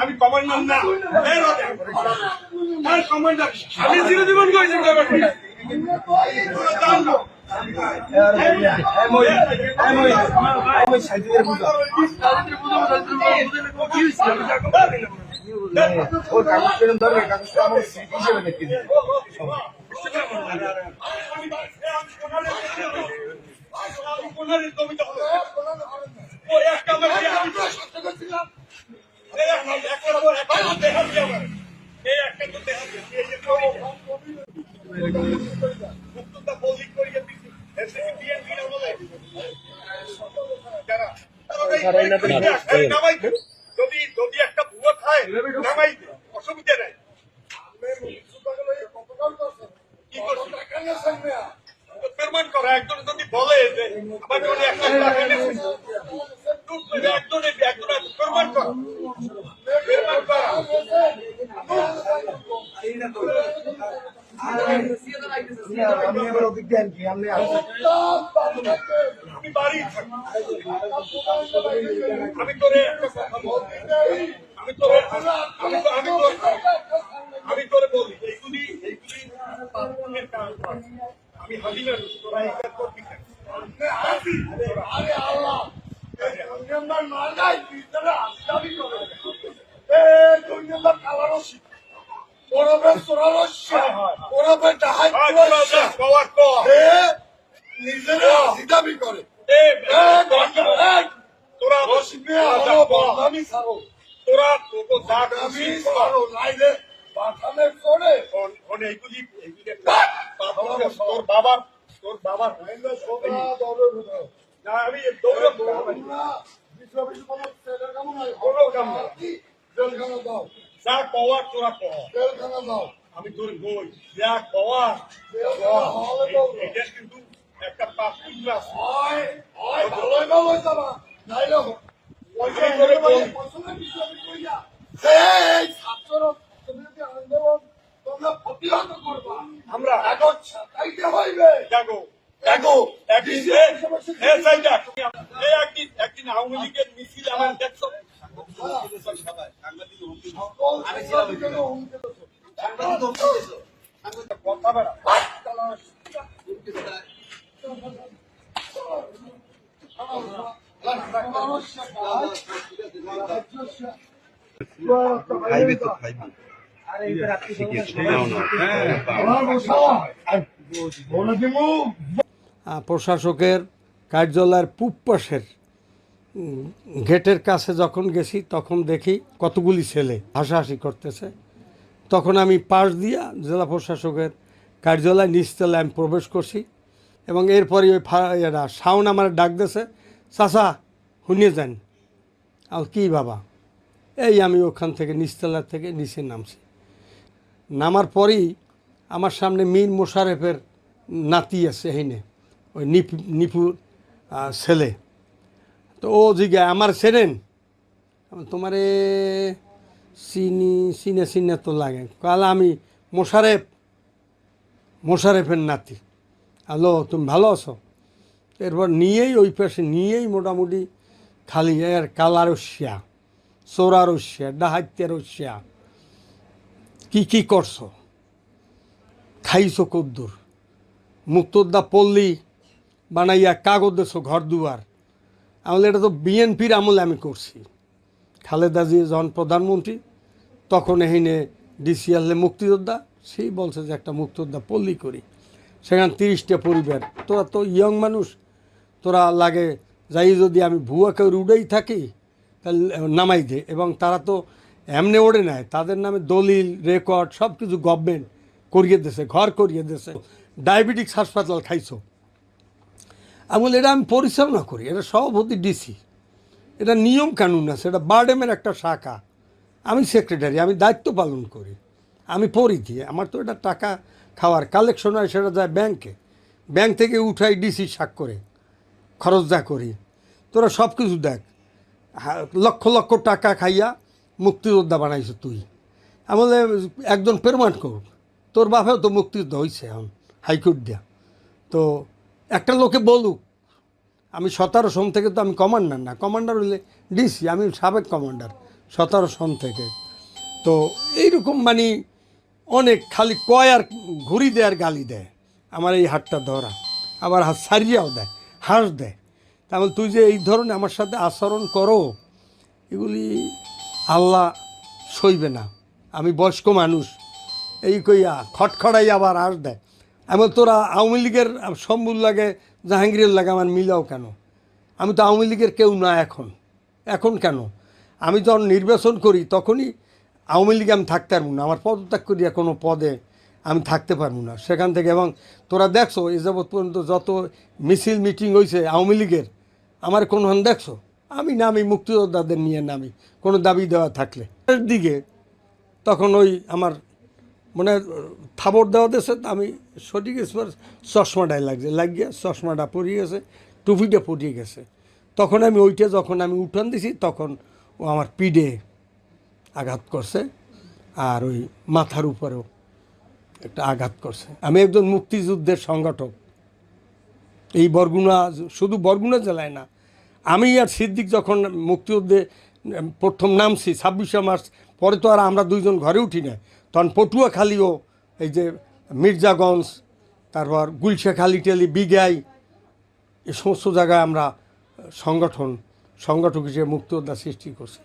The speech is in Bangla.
আমি কমান্ডার না কমান্ডার আমি চিরজীবন করেছি ওর কাগজ পেন কাগজটা আমার হিসেবে যদি যদি একটা ভুয়ো খায় নামাই? তো প্রমাণ করো একজন যদি বলে যে আমার জন্য একটা টাকা একজন আমি তোরে বলি। আমি না তোরা এই কাজ করবি কেন? হয়, তোরা যা, কওয়ার কর। নিজেরা দাবি করে এ, তোরা তোরা যা কর। আমি ছাড়ো তোরা তোকে যা আমি খুশি কর। ছাড়ো নাইলে পাঠানের করে ফোন- ফোন এইগুলি পাপের তোর বাবার তোর বাবার আমি যা কওয়ার তোরা জেলখানা দাও আমি তোর বই যা কওয়ার জেলখানা হলে দাও এটা কিন্তু একটা পাপ ক্লাস হয় হয় ভালোই ভালোই যাবা নাইলে পয়সা আমি তোরে বলি। বিশ্ববিদ্যালয় কইয়া এই ছাত্র তুমি যদি আন্দোলন তোমরা প্রতিহত করবা আমরা কাগজ ছাপাইতে হইবে জাগো দেখো একদিন এ এ সাইডা তুমি আম- এই একদিন একদিন আওয়ামী লীগের মিছিল আমার দেখছ? আমি ছিলাম হুমকি দিছো কথা বেড়া খাইবে তো খাইবে প্রশাসকের কার্যালয়ের পূব পাশের গেটের কাছে যখন গেছি, তখন দেখি কতগুলি ছেলে হাসাহাসি করতেছে। তখন আমি পাশ দিয়া জেলা প্রশাসকের কার্যালয়, নিচতলায় আমি প্রবেশ করছি এবং এরপরে ওই এরা শাওন আমার ডাক দিয়েছে চাচা, শুনিয়ে যান। আর কি বাবা? এই আমি ওখান থেকে নিচতলা থেকে নিচে নামছি। নামার পরেই আমার সামনে মীর মোশারেফের নাতি আছে হেনে ওই নিপ নিপুর ছেলে। তো ও জিজ্ঞায় আমার আমি তোমারে চিনি, চিনে চিনে তো লাগে। কাল আমি মোশারেফ, মোশারেফের নাতি। হ্যালো তুমি ভালো আছো? এরপর নিয়েই, ওই পাশে নিয়েই মোটামুটি খালি, এর কালার শিয়া চোরার শিয়া ডাহাত্যের শিয়া কি কি করছ? খাইছো কদ্দুর? মুক্তদ্দা পল্লী বানাইয়া কাগজ দেছো ঘর দুয়ার। আমলে এটা তো বিএনপির আমলে আমি করছি। খালেদা জিয়া যখন প্রধানমন্ত্রী, তখন এখানে ডিসিএলে মুক্তিযোদ্ধা, সেই বলছে যে একটা মুক্তিযোদ্ধা পল্লী করি। সেখানে তিরিশটা পরিবার। তোরা তো ইয়ং মানুষ, তোরা লাগে যাই যদি আমি ভুয়া কেউ উড়েই থাকি, তাহলে নামাই দে। এবং তারা তো এমনি ওড়ে নেয় তাদের নামে দলিল রেকর্ড সব কিছু গভর্নমেন্ট করিয়ে দিয়েছে, ঘর করিয়ে দিয়েছে। ডায়াবেটিক্স হাসপাতাল খাইছো। বলি, এটা আমি পরিচালনা করি, এটা সভাপতি ডিসি এটা নিয়ম কানুন আছে, এটা বারডেমের একটা শাখা। আমি সেক্রেটারি আমি দায়িত্ব পালন করি। আমি পরিধি, আমার তো এটা টাকা খাওয়ার কালেকশন হয়, সেটা যায় ব্যাংকে ব্যাংক থেকে উঠাই ডিসি করে, খরচ যা করি। তোরা সব কিছু দেখ লক্ষ লক্ষ টাকা খাইয়া মুক্তিযোদ্ধা বানাইছ তুই। আমি বলে, একজন প্রমাণ করুক তোর বাপেও তো মুক্তিযোদ্ধা হয়েছে এখন, হাইকোর্ট দিয়া। তো একটা লোকে বলুক, আমি সতেরো সন থেকে তো আমি কমান্ডার না, কমান্ডার হইলে ডিসি, আমি সাবেক কমান্ডার, সতেরো সন থেকে। তো এইরকম মানে অনেক খালি কয় আর ঘুরি দেয় আর গালি দেয়, আমার এই হাতটা ধরা আবার হাত সারিয়াও দেয়, হাঁস দেয়। তাহলে তুই যে এই ধরনের আমার সাথে আচরণ করো, এগুলি আল্লাহ সইবে না, আমি বয়স্ক মানুষ, এই কইয়া খটখড়াই আবার হাঁস দেয়। এমন তোরা আওয়ামী লীগের সম্বুল লাগে, জাহাঙ্গীরের লাগে আমার মিলাও কেন? আমি তো আওয়ামী লীগের কেউ না এখন। এখন কেন? আমি যখন নির্বাচন করি, তখনই আওয়ামী লীগে আমি থাকতে পারব না। আমার পদত্যাগ করিয়া কোনো পদে আমি থাকতে পারব না। সেখান থেকে এবং তোরা দেখছ, এ যাবৎ পর্যন্ত যত মিছিল, মিটিং হয়েছে আওয়ামী লীগের, আমার কোনোখান দেখছ? আমি নামি মুক্তিযোদ্ধাদের নিয়ে নামি। কোনো দাবি দেওয়া থাকলে। দিকে তখন ওই আমার মানে থাবর দেওয়া দেশে আমি সঠিক এসবার চশমাটাই লাগছে, লাগিয়ে চশমাটা পরিয়ে গেছে, টুপিটা পরিয়ে গেছে। তখন আমি ওইটা যখন আমি উঠান দিছি, তখন ও আমার পিঠে আঘাত করছে, আর ওই মাথার উপরেও একটা আঘাত করছে। আমি একজন মুক্তিযুদ্ধের সংগঠক। এই বরগুনা, শুধু বরগুনা জেলায় না, আমি আর সিদ্দিক যখন মুক্তিযুদ্ধে প্রথম নামছি, ছাব্বিশে মার্চ, পরে তো আর আমরা দুইজন ঘরে উঠি না তখন পটুয়াখালীও এই যে মির্জাগঞ্জ, তারপর গুলশেখালী, টেলি, বিগাই এই সমস্ত জায়গায় আমরা সংগঠন, সংগঠক হিসেবে মুক্তিযোদ্ধা সৃষ্টি করছি।